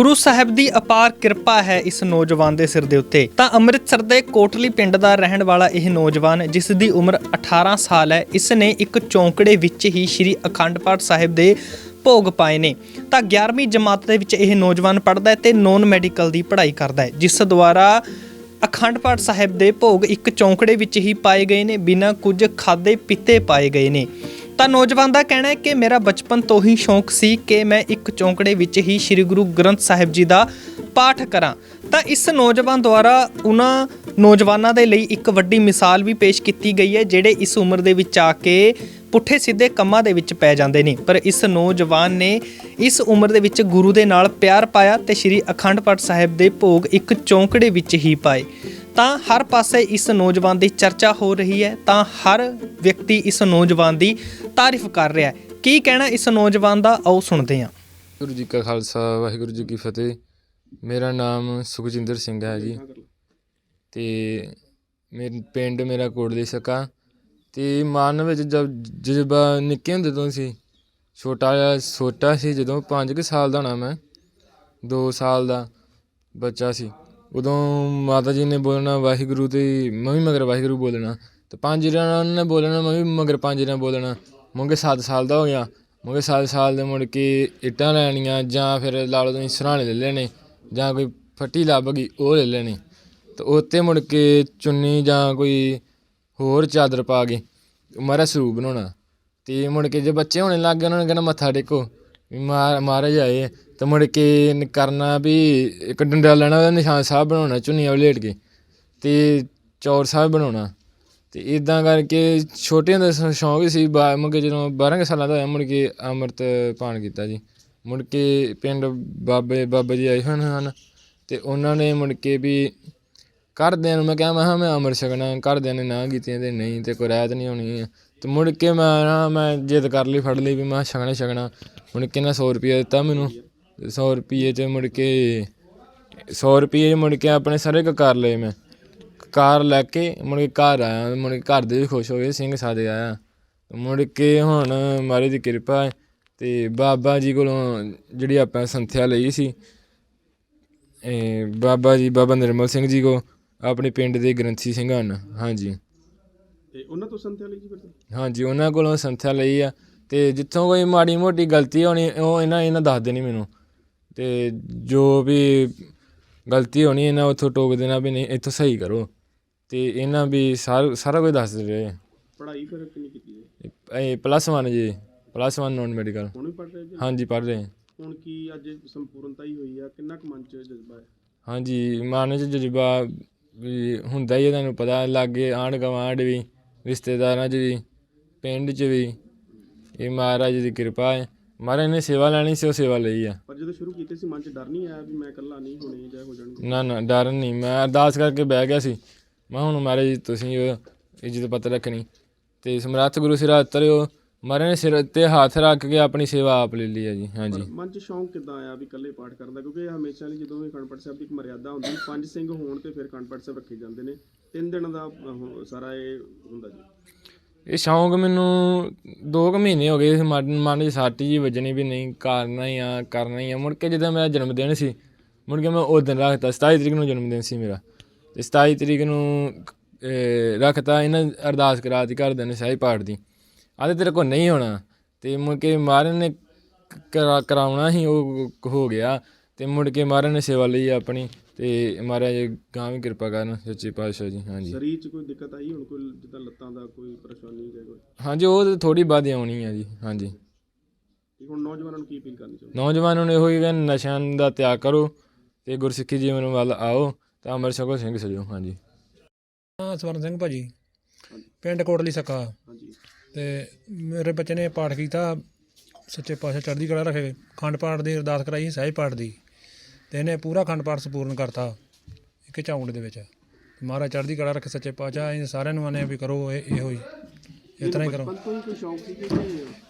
ਗੁਰੂ ਸਾਹਿਬ ਦੀ ਅਪਾਰ ਕਿਰਪਾ ਹੈ ਇਸ ਨੌਜਵਾਨ ਦੇ ਸਿਰ ਦੇ ਉੱਤੇ। ਤਾਂ ਅੰਮ੍ਰਿਤਸਰ ਦੇ ਕੋਟਲੀ ਪਿੰਡ ਦਾ ਰਹਿਣ ਵਾਲਾ ਇਹ ਨੌਜਵਾਨ, ਜਿਸ ਦੀ ਉਮਰ 18 ਸਾਲ ਹੈ, ਇਸ ਨੇ ਇੱਕ ਚੌਂਕੜੇ ਵਿੱਚ ਹੀ ਸ੍ਰੀ ਅਖੰਡ ਪਾਠ ਸਾਹਿਬ ਦੇ ਭੋਗ ਪਾਏ ਨੇ। ਤਾਂ 11ਵੀਂ ਜਮਾਤ ਦੇ ਵਿੱਚ ਇਹ ਨੌਜਵਾਨ ਪੜ੍ਹਦਾ ਹੈ ਤੇ ਨੌਨ ਮੈਡੀਕਲ ਦੀ ਪੜ੍ਹਾਈ ਕਰਦਾ ਹੈ, ਜਿਸ ਦੁਆਰਾ ਅਖੰਡ ਪਾਠ ਸਾਹਿਬ ਦੇ ਭੋਗ ਇੱਕ ਚੌਂਕੜੇ ਵਿੱਚ ਹੀ ਪਾਏ ਗਏ ਨੇ, ਬਿਨਾਂ ਕੁਝ ਖਾਦੇ ਪੀਤੇ ਪਾਏ ਗਏ ਨੇ। ਤਾਂ ਨੌਜਵਾਨ ਦਾ ਕਹਿਣਾ ਹੈ ਕਿ ਮੇਰਾ ਬਚਪਨ ਤੋਂ ਹੀ ਸ਼ੌਂਕ ਸੀ ਕਿ ਮੈਂ ਇੱਕ ਚੌਂਕੜੇ ਵਿੱਚ ਹੀ ਸ੍ਰੀ ਗੁਰੂ ਗ੍ਰੰਥ ਸਾਹਿਬ ਜੀ ਦਾ ਪਾਠ ਕਰਾਂ। ਤਾਂ ਇਸ ਨੌਜਵਾਨ ਦੁਆਰਾ ਉਹਨਾਂ ਨੌਜਵਾਨਾਂ ਦੇ ਲਈ ਇੱਕ ਵੱਡੀ ਮਿਸਾਲ ਵੀ ਪੇਸ਼ ਕੀਤੀ ਗਈ ਹੈ, ਜਿਹੜੇ ਇਸ ਉਮਰ ਦੇ ਵਿੱਚ ਆ ਕੇ ਪੁੱਠੇ ਸਿੱਧੇ ਕੰਮਾਂ ਦੇ ਵਿੱਚ ਪੈ ਜਾਂਦੇ ਨੇ। ਪਰ ਇਸ ਨੌਜਵਾਨ ਨੇ ਇਸ ਉਮਰ ਦੇ ਵਿੱਚ ਗੁਰੂ ਦੇ ਨਾਲ ਪਿਆਰ ਪਾਇਆ ਤੇ ਸ੍ਰੀ ਅਖੰਡ ਪਾਠ ਸਾਹਿਬ ਦੇ ਭੋਗ ਇੱਕ ਚੌਂਕੜੇ ਵਿੱਚ ਹੀ ਪਾਏ। ਤਾਂ ਹਰ ਪਾਸੇ ਇਸ ਨੌਜਵਾਨ ਦੀ ਚਰਚਾ ਹੋ ਰਹੀ ਹੈ, ਤਾਂ ਹਰ ਵਿਅਕਤੀ ਇਸ ਨੌਜਵਾਨ ਦੀ ਤਾਰੀਫ ਕਰ ਰਿਹਾ ਹੈ। ਕੀ ਕਹਿਣਾ ਇਸ ਨੌਜਵਾਨ ਦਾ? ਆਓ ਸੁਣਦੇ ਹਾਂ। ਗੁਰੂ ਜੀ ਕਾ ਖਾਲਸਾ, ਵਾਹਿਗੁਰੂ ਜੀ ਕੀ ਫਤਿਹ। ਮੇਰਾ ਨਾਮ ਸੁਖਜਿੰਦਰ ਸਿੰਘ ਹੈ ਜੀ। ਤੇ ਮੇਰੇ, ਪਿੰਡ ਮੇਰਾ ਕੋਟਲੀ ਸਕਾ ਤੇ ਮਨ ਵਿੱਚ ਜਦ ਜਜ਼ਬਾ ਨਿੱਕੇ ਹੁੰਦੇ ਤੋਂ ਸੀ, ਛੋਟਾ ਜਿਹਾ, ਛੋਟਾ ਸੀ ਜਦੋਂ 5 ਕੁ ਸਾਲ ਦਾ ਹੋਣਾ ਮੈਂ 2 ਸਾਲ ਦਾ ਬੱਚਾ ਸੀ। ਉਦੋਂ ਮਾਤਾ ਜੀ ਨੇ ਬੋਲਣਾ ਵਾਹਿਗੁਰੂ ਤੇ ਮੈਂ ਵੀ ਮਗਰ ਵਾਹਿਗੁਰੂ ਬੋਲਣਾ ਤੇ ਪੰਜ ਜਣਾਂ ਉਹਨਾਂ ਨੇ ਬੋਲਣਾ, ਮੈਂ ਵੀ ਮਗਰ ਪੰਜ ਜਣਾਂ ਬੋਲਣਾ। ਮੁੰਗੇ 7 ਸਾਲ ਦਾ ਹੋ ਗਿਆ। ਮੁੰਗੇ 7 ਸਾਲ ਦੇ ਮੁੜ ਕੇ ਇੱਟਾਂ ਲੈਣੀਆਂ ਜਾਂ ਫਿਰ ਲਾ ਲਓ ਤੁਸੀਂ ਸਰਾਣੇ ਲੈ ਲੈਣੇ ਜਾਂ ਕੋਈ ਫੱਟੀ ਲੱਭ ਗਈ, ਉਹ ਲੈ ਲੈਣੀ। ਤੇ ਉੱਤੇ ਮੁੜ ਕੇ ਚੁੰਨੀ ਜਾਂ ਕੋਈ ਹੋਰ ਚਾਦਰ ਪਾ ਕੇ ਮਾਰਾ ਸਰੂਪ ਬਣਾਉਣਾ। ਤੇ ਮੁੜ ਕੇ ਜੇ ਬੱਚੇ ਹੋਣੇ ਲੱਗ ਗਏ, ਉਹਨਾਂ ਨੇ ਕਹਿਣਾ ਮੱਥਾ ਟੇਕੋ। ਵੀ ਮਾਰ ਮਹਾਰਾਜ ਆਏ ਆ। ਤੇ ਮੁੜ ਕੇ ਨ- ਕਰਨਾ ਵੀ ਇੱਕ ਡੰਡਾ ਲੈਣਾ, ਉਹਦਾ ਨਿਸ਼ਾਨ ਸਾਹਿਬ ਬਣਾਉਣਾ ਚੁੰਨੀਆਂ ਵਲੇਟ ਕੇ। ਤੇ ਚੌਰ ਸਾਹਿਬ ਬਣਾਉਣਾ। ਤੇ ਇਦਾਂ ਕਰਕੇ ਛੋਟਿਆਂ ਦਾ ਸ਼- ਸ਼ੌਂਕ ਸੀ, ਬਾ- ਮੁੜ ਕੇ ਜਦੋਂ 12 ਕੁ ਸਾਲਾਂ ਦਾ ਹੋਇਆ, ਮੁੜ ਕੇ ਅੰਮ੍ਰਿਤ ਪਾਣ ਕੀਤਾ ਜੀ। ਮੁੜ ਕੇ ਪਿੰਡ ਬਾਬੇ, ਬਾਬਾ ਜੀ ਆਏ ਹੋਏ ਹਨ। ਤੇ ਉਹਨਾਂ ਨੇ ਮੁੜ ਕੇ ਵੀ ਘਰਦਿਆਂ ਨੂੰ ਮੈਂ ਕਿਹਾ ਮੈਂ ਕਿਹਾ ਮੈਂ ਅੰਮ੍ਰਿਤ ਛਕਣਾ, ਘਰਦਿਆਂ ਨੇ ਨਾ ਕੀਤੀਆਂ ਤੇ ਨਹੀਂ ਤੇ ਕੋਈ ਰਹਿਤ ਨਹੀਂ ਹੋਣੀ। ਹੈ ਤੇ ਮੁੜ ਕੇ ਮੈਂ ਨਾ, ਮੈਂ ਜਿੱਦ ਕਰ ਲਈ, ਫੜ ਲਈ ਵੀ ਮੈਂ ਛਕਣਾ ਹੀ ਛਕਣਾ ਮੁੜ ਕੇ ਨਾ 100 ਰੁਪਏ ਦਿੱਤਾ ਮੈਨੂੰ। 100 ਰੁਪਏ ਚ ਮੁੜ ਕੇ 100 ਰੁਪਏ ਮੁੜ ਕੇ ਆਪਣੇ ਸਾਰੇ ਕੁ ਕਰ ਲਏ ਮੈਂ। ਕਾਰ ਲੈ ਕੇ ਮੁੜ ਕੇ ਘਰ ਆਇਆ, ਮੁੜ ਕੇ ਘਰ ਦੇ ਵੀ ਖੁਸ਼ ਹੋ ਗਏ, ਸਿੰਘ ਸਾਦੇ ਆਇਆ। ਮੁੜ ਕੇ ਹੁਣ ਮਾਰੇ ਦੀ ਕਿਰਪਾ ਹੈ ਤੇ ਬਾਬਾ ਜੀ ਕੋਲੋਂ ਜਿਹੜੀ ਆਪਾਂ ਸੰਥਿਆ ਲਈ ਸੀ ਬਾਬਾ ਜੀ, ਬਾਬਾ ਨਿਰਮਲ ਸਿੰਘ ਜੀ ਕੋ, ਆਪਣੇ ਪਿੰਡ ਦੇ ਗ੍ਰੰਥੀ ਸਿੰਘ ਹਨ ਹਾਂਜੀ। ਤੇ ਉਹਨਾਂ ਤੋਂ ਸੰਥਿਆ ਲਈ ਜੀ ਫਿਰ ਤੁਸੀਂ? ਹਾਂਜੀ ਉਹਨਾਂ ਕੋਲੋਂ ਸੰਥਿਆ ਲਈ ਆ। ਤੇ ਜਿੱਥੋਂ ਕੋਈ ਮਾੜੀ ਮੋਟੀ ਗਲਤੀ ਹੋਣੀ ਉਹ ਇਹਨਾਂ ਇਹਨਾਂ ਦੱਸ ਦੇਣੀ ਮੈਨੂੰ। ਤੇ ਜੋ ਵੀ ਗਲਤੀ ਹੋਣੀ ਇਹਨਾਂ ਉੱਥੋਂ ਟੋਕ ਦੇਣਾ ਵੀ ਨਹੀਂ ਇੱਥੋਂ ਸਹੀ ਕਰੋ। ਤੇ ਇਹਨਾਂ ਵੀ ਸਾਰਾ ਸਾਰਾ ਕੁਝ ਦੱਸ ਰਹੇ ਪੜ੍ਹਾਈ ਫਿਰ ਕਿੰਨੀ ਕੀਤੀ ਜੀ ਇਹ ਪਲੱਸ 1 ਜੀ ਪਲੱਸ 1 ਨੋਨ ਮੈਡੀਕਲ ਹੁਣ ਵੀ ਪੜ੍ਹ ਰਹੇ ਜੀ? ਹਾਂਜੀ ਪੜ੍ਹ ਰਹੇ ਹੁਣ ਕੀ ਅੱਜ ਸੰਪੂਰਨਤਾ ਹੀ ਹੋਈ ਆ? ਕਿੰਨਾ ਕੁ ਮਨ ਚ ਜਜ਼ਬਾ ਹੈ? ਹਾਂਜੀ ਮਨ ਚ ਜਜ਼ਬਾ ਵੀ ਹੁੰਦਾ ਹੀ ਹੈ ਤੁਹਾਨੂੰ ਪਤਾ ਲਾਗੇ ਆਂਢ ਗੁਆਂਢ ਵੀ। ਰਿਸ਼ਤੇਦਾਰਾਂ 'ਚ ਵੀ ਪਿੰਡ 'ਚ ਵੀ ਇਹ ਮਹਾਰਾਜ ਦੀ ਕਿਰਪਾ ਹੈ। ਮਹਾਰਾਜ ਨੇ ਸੇਵਾ ਲੈਣੀ ਸੀ ਉਹ ਸੇਵਾ ਲਈ ਆ। ਪਰ ਜਦੋਂ ਸ਼ੁਰੂ ਕੀਤੇ ਸੀ ਮਨ ਚ ਡਰ ਨਹੀਂ ਆਇਆ ਵੀ ਮੈਂ ਇਕੱਲਾ ਨਹੀਂ ਹੋਣੇ ਜਾਂ ਹੋ ਜਾਣਗੇ ਨਾ ਨਾ ਡਰ ਨਹੀਂ। ਮੈਂ ਅਰਦਾਸ ਕਰਕੇ ਬਹਿ ਗਿਆ ਸੀ। ਮੈਂ ਹੁਣ ਮਹਾਰਾਜ ਜੀ ਤੁਸੀਂ ਉਹ ਇੱਜ਼ਤ ਪਤ ਰੱਖਣੀ। ਤੇ ਸਮਰੱਥ ਗੁਰੂ ਸਿਰ ਤਰਿਓ ਮਹਾਰਾਜ ਨੇ ਸਿਰ ਤੇ ਹੱਥ ਰੱਖ ਕੇ ਆਪਣੀ ਸੇਵਾ ਆਪ ਲੈ ਲਈ ਹੈ ਜੀ। ਹਾਂਜੀ। ਪਰ ਮਨ ਚ ਸ਼ੌਂਕ ਕਿੱਦਾਂ ਆਇਆ ਵੀ ਇਕੱਲੇ ਪਾਠ ਕਰਨ ਦਾ? ਕਿਉਂਕਿ ਹਮੇਸ਼ਾ ਲਈ ਜਦੋਂ ਵੀ ਖੰਡਪੜ ਸਾਹਿਬ ਦੀ ਇੱਕ ਮਰਿਆਦਾ ਹੁੰਦੀ ਪੰਜ ਸਿੰਘ ਹੋਣ ਤੇ ਫਿਰ ਖੰਡਪੜ ਸਾਹਿਬ ਰੱਖੇ ਜਾਂਦੇ ਨੇ। ਤਿੰਨ ਦਿਨ ਦਾ ਉਹ ਸਾਰਾ ਇਹ ਹੁੰਦਾ ਜੀ। ਇਹ ਸ਼ੌਂਕ ਮੈਨੂੰ 2 ਮਹੀਨੇ ਹੋ ਗਏ ਮਨ ਮਨ 'ਚ ਸੱਟ ਜੀ ਵੱਜਣੀ ਵੀ ਨਹੀਂ ਕਰਨਾ ਹੀ ਆ ਕਰਨਾ ਹੀ ਆ। ਮੁੜ ਕੇ ਜਦੋਂ ਮੇਰਾ ਜਨਮ ਦਿਨ ਸੀ ਮੁੜ ਕੇ ਮੈਂ ਉਹ ਦਿਨ ਰੱਖਤਾ 27 ਤਰੀਕ ਨੂੰ ਜਨਮ ਦਿਨ ਸੀ ਮੇਰਾ। ਤੇ 27 ਤਰੀਕ ਨੂੰ ਅਹ, ਰੱਖਤਾ ਇਹਨਾਂ ਅਰਦਾਸ ਕਰਾਤੀ ਘਰਦਿਆਂ ਨੇ ਸਹਿਜ ਪਾਠ ਦੀ। ਆਦੇ ਤੇਰੇ ਕੋਲ ਨਹੀਂ ਹੋਣਾ। ਤੇ ਮੁੜ ਕੇ ਮਹਾਰਾਜ ਨੇ ਕਰਾ- ਕਰਾਉਣਾ ਹੀ ਉਹ ਹੋ ਗਿਆ। ਤੇ ਮੁੜ ਕੇ ਮਹਾਰਾਜ ਨੇ ਸੇਵਾ ਲਈ ਆਪਣੀ। ਤੇ ਮਹਾਰਾਜ ਗਾਂ ਵੀ ਕਿਰਪਾ ਕਰਨ ਸੱਚੇ ਪਾਤਸ਼ਾਹ ਜੀ ਹਾਂਜੀ। ਸਰੀਰ ਚ ਕੋਈ ਦਿੱਕਤ ਆਈ ਹੁਣ ਕੋਈ ਜਿੱਦਾਂ ਲੱਤਾਂ ਦਾ ਕੋਈ ਪਰੇਸ਼ਾਨੀ ਜਾਂ ਕੋਈ? ਹਾਂਜੀ ਉਹ ਥੋੜੀ ਬਾਅਦ ਆਉਣੀ ਆ ਜੀ ਹਾਂਜੀ। ਹੁਣ ਨੌਜਵਾਨਾਂ ਨੂੰ ਕੀ ਅਪੀਲ ਕਰਨੀ ਚਾਹੁੰਦੇ? ਨੌਜਵਾਨਾਂ ਨੂੰ ਇਹੋ ਹੀ ਕਿ ਨਸ਼ਿਆਂ ਦਾ ਤਿਆਗ ਕਰੋ ਤੇ ਗੁਰਸਿੱਖੀ ਜੀਵਨ ਵੱਲ ਆਓ ਤਾਂ ਅੰਮ੍ਰਿਤ ਛਕੋ ਸਿੰਘ ਸਜੋ ਹਾਂਜੀ। ਹਾਂ ਸਵਰਨ ਸਿੰਘ ਭਾਜੀ ਪਿੰਡ ਕੋਟਲੀ ਸਕਾ। ਹਾਂਜੀ। ਤੇ ਮੇਰੇ ਬੱਚੇ ਨੇ ਪਾਠ ਕੀਤਾ ਸੱਚੇ ਪਾਤਸ਼ਾਹ ਚੜ੍ਹਦੀ ਕਲਾ ਰੱਖੇ ਖੰਡ ਪਾਠ ਦੀ ਅਰਦਾਸ ਕਰਾਈ ਸੀ ਸਹਿਜ ਪਾਠ ਦੀ। ਤੇ ਇਹਨੇ ਪੂਰਾ ਖੰਡ ਪਾਠ ਸੰਪੂਰਨ ਕਰਤਾ ਇੱਕ ਝਾਉਂਡ ਦੇ ਵਿੱਚ। ਮਹਾਰਾਜ ਚੜ੍ਹਦੀ ਕਲਾ ਰੱਖੇ ਸੱਚੇ ਪਾਤਸ਼ਾਹ ਇਹ ਸਾਰਿਆਂ ਨੂੰ ਆਨੇ ਵੀ ਕਰੋ ਇਹ ਇਹੋ ਹੀ। ਇਸ ਤਰ੍ਹਾਂ ਹੀ ਕਰੋ। ਕੋਈ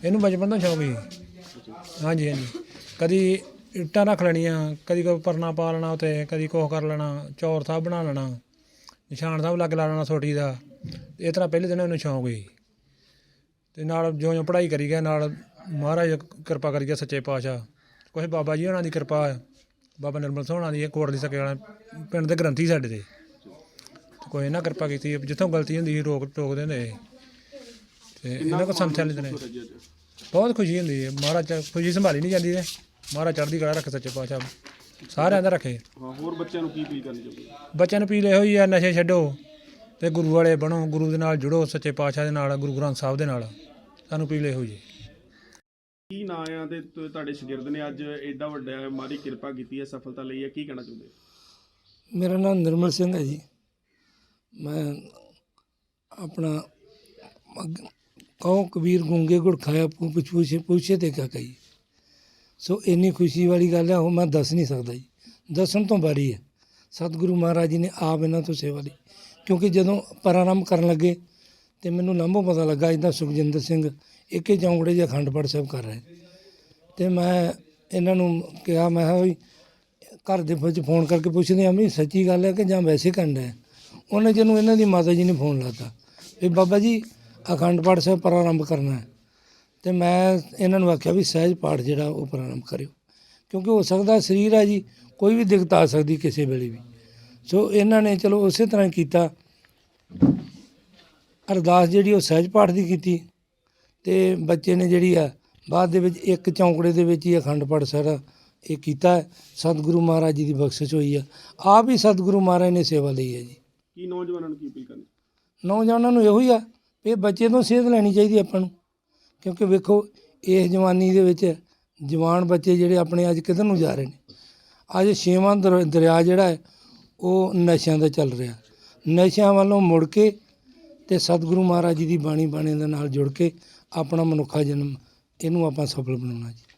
ਇਹਨੂੰ ਬਚਪਨ ਤੋਂ ਸ਼ੌਕ ਸੀ ਹਾਂਜੀ ਹਾਂਜੀ। ਕਦੀ ਇੱਟਾਂ ਰੱਖ ਲੈਣੀਆਂ ਕਦੀ ਕੋਈ ਪਰਨਾ ਪਾ ਲੈਣਾ ਉਤੇ ਕਦੀ ਕੁਛ ਕਰ ਲੈਣਾ ਚੌਰ ਸਾਹਿਬ ਬਣਾ ਲੈਣਾ ਨਿਸ਼ਾਨ ਸਾਹਿਬ ਲੱਗ ਲਾ ਲੈਣਾ ਸੋਟੀ ਦਾ। ਇਹ ਤਰ੍ਹਾਂ ਪਹਿਲੇ ਦਿਨ ਇਹਨੂੰ ਸ਼ੌਂਕ ਸੀ ਤੇ ਨਾਲ ਜਿਉਂ ਜਿਉਂ ਪੜ੍ਹਾਈ ਕਰੀ ਗਿਆ ਨਾਲ ਮਹਾਰਾਜ ਕਿਰਪਾ ਕਰੀ ਗਿਆ ਸੱਚੇ ਪਾਤਸ਼ਾਹ। ਕੁਛ ਬਾਬਾ ਜੀ ਉਹਨਾਂ ਦੀ ਕਿਰਪਾ ਹੈ ਬਾਬਾ ਨਿਰਮਲ ਸੋਹਣਾ ਦੀ ਇਹ ਕੋਟ ਦੀ ਸਕੇ ਵਾਲਾ ਪਿੰਡ ਦੇ ਗ੍ਰੰਥੀ ਸਾਡੇ ਤੇ। ਕੋਈ ਇਹਨਾਂ ਕਿਰਪਾ ਕੀਤੀ ਜਿੱਥੋਂ ਗਲਤੀ ਹੁੰਦੀ ਸੀ ਰੋਕ ਟੋਕ ਦਿੰਦੇ ਸੀ। ਤੇ ਇਹਨਾਂ ਕੋ ਸੰਥਿਆ ਲੈਂਦੇ ਨੇ। ਬਹੁਤ ਖੁਸ਼ੀ ਹੁੰਦੀ ਹੈ ਮਹਾਰਾਜ ਖੁਸ਼ੀ ਸੰਭਾਲੀ ਨਹੀਂ ਜਾਂਦੀ ਤੇ ਮਹਾਰਾਜ ਚੜ੍ਹਦੀ ਕਲਾ ਰੱਖੇ ਸੱਚੇ ਪਾਤਸ਼ਾਹ। ਸਾਰਿਆਂ ਦਾ ਰੱਖੇ। ਹਾਂ ਹੋਰ ਬੱਚਿਆਂ ਨੂੰ ਕੀ ਅਪੀਲ ਕਰਨੀ ਚਾਹੁੰਦੇ ਹੋ? ਬੱਚਿਆਂ ਨੂੰ ਪੀਲ ਇਹੋ ਹੀ ਆ ਨਸ਼ੇ ਛੱਡੋ ਤੇ ਗੁਰੂ ਵਾਲੇ ਬਣੋ ਗੁਰੂ ਦੇ ਨਾਲ ਜੁੜੋ ਸੱਚੇ ਪਾਤਸ਼ਾਹ ਦੇ ਨਾਲ ਗੁਰੂ ਗ੍ਰੰਥ ਸਾਹਿਬ ਦੇ ਨਾਲ। ਸਾਨੂੰ ਪੀਲ ਇਹੋ ਜੀ ਕੀ ਨਾਂ ਆ ਤੇ ਤੁ- ਤੁਹਾਡੇ ਸ਼ਾਗਿਰਦ ਨੇ ਅੱਜ ਐਡਾ ਵੱਡਾ ਮਾਰੀ ਕਿਰਪਾ ਕੀਤੀ ਹੈ, ਸਫਲਤਾ ਲਈ ਹੈ, ਕੀ ਕਹਿਣਾ ਚਾਹੁੰਦੇ ਹੋ? ਮੇਰਾ ਨਾਮ ਨਿਰਮਲ ਸਿੰਘ ਹੈ ਜੀ। ਮੈਂ ਆਪਣਾ ਅੱਗ- ਕਹੋ ਕਬੀਰ ਗੂੰਗੇ ਗੁੜ ਖਾਇਆ ਪੂ, ਪੁੱਛ, ਪੁੱਛੇ ਪੁੱਛੇ ਤੇ ਕਿਆ ਕਹੀ ਸੋ ਇੰਨੀ ਖੁਸ਼ੀ ਵਾਲੀ ਗੱਲ ਹੈ, ਉਹ ਮੈਂ ਦੱਸ ਨਹੀਂ ਸਕਦਾ ਜੀ। ਦੱਸਣ ਤੋਂ ਬਾਰੀ ਹੈ। ਸਤਿਗੁਰੂ ਮਹਾਰਾਜ ਜੀ ਨੇ ਆਪ ਇਹਨਾਂ ਤੋਂ ਸੇਵਾ ਲਈ। ਕਿਉਂਕਿ ਜਦੋਂ ਪ੍ਰਾਰੰਭ ਕਰਨ ਲੱਗੇ ਤੇ ਮੈਨੂੰ ਲੰਬੋ ਪਤਾ ਲੱਗਾ ਇਦਾਂ ਸੁਖਜਿੰਦਰ ਸਿੰਘ, ਇੱਕੇ ਚੌਂਕੜੇ ਜਿਹਾ ਅਖੰਡ ਪਾਠ ਸਾਹਿਬ ਕਰ ਰਹੇ ਤੇ ਮੈਂ ਇਹਨਾਂ ਨੂੰ ਕਿਹਾ, ਮੈਂ ਕਿਹਾ ਵੀ ਘਰ ਦੇ ਵਿੱਚ ਫੋਨ ਕਰਕੇ ਪੁੱਛਦੇ ਆ ਵੀ ਸੱਚੀ ਗੱਲ ਹੈ ਕਿ ਜਾਂ ਵੈਸੇ ਕਰਨਾ ਹੈ? ਉਹਨੇ ਜਿਹਨੂੰ ਇਹਨਾਂ ਦੀ ਮਾਤਾ ਜੀ ਨੇ ਫੋਨ ਲਾਤਾ ਵੀ ਬਾਬਾ ਜੀ ਅਖੰਡ ਪਾਠ ਸਾਹਿਬ ਪ੍ਰਾਰੰਭ ਕਰਨਾ ਹੈ। ਤੇ ਮੈਂ ਇਹਨਾਂ ਨੂੰ ਆਖਿਆ ਵੀ ਸਹਿਜ ਪਾਠ ਜਿਹੜਾ ਉਹ ਪ੍ਰਾਰੰਭ ਕਰਿਓ। ਕਿਉਂਕਿ ਹੋ ਸਕਦਾ ਸਰੀਰ ਹੈ ਜੀ, ਕੋਈ ਵੀ ਦਿੱਕਤ ਆ ਸਕਦੀ ਕਿਸੇ ਵੇਲੇ ਵੀ। ਸੋ ਇਹਨਾਂ ਨੇ ਚਲੋ ਉਸੇ ਤਰ੍ਹਾਂ ਹੀ ਕੀਤਾ। ਅਰਦਾਸ ਜਿਹੜੀ ਉਹ ਸਹਿਜ ਪਾਠ ਦੀ ਕੀਤੀ ਤੇ ਬੱਚੇ ਨੇ ਜਿਹੜੀ ਆ ਬਾਅਦ ਦੇ ਵਿੱਚ ਇੱਕ ਚੌਂਕੜੇ ਦੇ ਵਿੱਚ ਹੀ ਅਖੰਡ ਪਾਠ ਸਾਰਾ ਇਹ ਕੀਤਾ। ਸਤਿਗੁਰੂ ਮਹਾਰਾਜ ਜੀ ਦੀ ਬਖਸ਼ਿਸ਼ ਹੋਈ ਆ। ਆਪ ਹੀ ਸਤਿਗੁਰੂ ਮਹਾਰਾਜ ਨੇ ਸੇਵਾ ਲਈ ਹੈ ਜੀ। ਕੀ ਨੌਜਵਾਨਾਂ ਨੂੰ ਕੀ ਅਪੀਲ ਕਰਨੀ? ਨੌਜਵਾਨਾਂ ਨੂੰ ਇਹੋ ਹੀ ਆ ਵੀ ਬੱਚੇ ਤੋਂ ਸੇਧ ਲੈਣੀ ਚਾਹੀਦੀ ਆਪਾਂ ਨੂੰ। ਕਿਉਂਕਿ ਵੇਖੋ ਇਸ ਜਵਾਨੀ ਦੇ ਵਿੱਚ ਜਵਾਨ ਬੱਚੇ ਜਿਹੜੇ ਆਪਣੇ ਅੱਜ ਕਿੱਧਰ ਨੂੰ ਜਾ ਰਹੇ ਨੇ? ਅੱਜ ਛੇਵਾਂ ਦਰ- ਦਰਿਆ ਜਿਹੜਾ ਹੈ ਉਹ ਨਸ਼ਿਆਂ ਦਾ ਚੱਲ ਰਿਹਾ। ਨਸ਼ਿਆਂ ਵੱਲੋਂ ਮੁੜ ਕੇ ਤੇ ਸਤਿਗੁਰੂ ਮਹਾਰਾਜ ਜੀ ਦੀ ਬਾਣੀ ਬਾਣੇ ਦੇ ਨਾਲ ਜੁੜ ਕੇ ਆਪਣਾ ਮਨੁੱਖਾ ਜਨਮ ਇਹਨੂੰ ਆਪਾਂ ਸਫਲ ਬਣਾਉਣਾ ਜੀ।